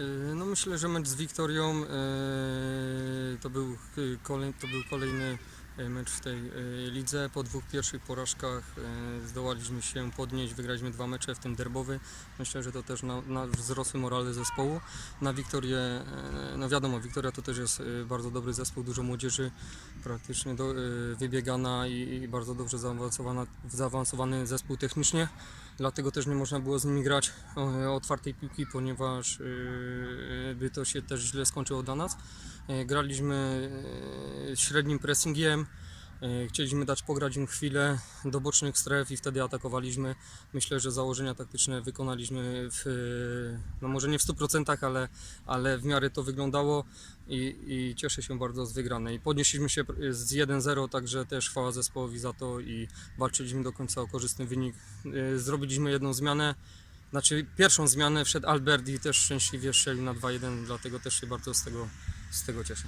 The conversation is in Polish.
Yy, No myślę, że mecz z Wiktorią yy, to był, yy, kolej, to był kolejny mecz w tej yy, lidze. Po dwóch pierwszych porażkach yy, zdołaliśmy się podnieść, wygraliśmy dwa mecze, w tym derbowy. Myślę, że to też na, na wzrosły morale zespołu. Na Wiktorię, no wiadomo, Wiktoria to też jest bardzo dobry zespół, dużo młodzieży, praktycznie do, wybiegana i, i bardzo dobrze zaawansowana, zaawansowany zespół technicznie. Dlatego też nie można było z nimi grać e, otwartej piłki, ponieważ e, by to się też źle skończyło dla nas. E, Graliśmy e, średnim pressingiem, e, chcieliśmy dać pograć im chwilę do bocznych stref i wtedy atakowaliśmy. Myślę, że założenia taktyczne wykonaliśmy w, no może nie w 100%, ale, ale w miarę to wyglądało i, i cieszę się bardzo z wygranej. Podnieśliśmy się z 1-0, także też chwała zespołowi za to i walczyliśmy do końca o korzystny wynik. Zrobiliśmy jedną zmianę, znaczy pierwszą zmianę wszedł Albert i też szczęśliwie strzelił na 2-1, dlatego też się bardzo z tego, z tego cieszę.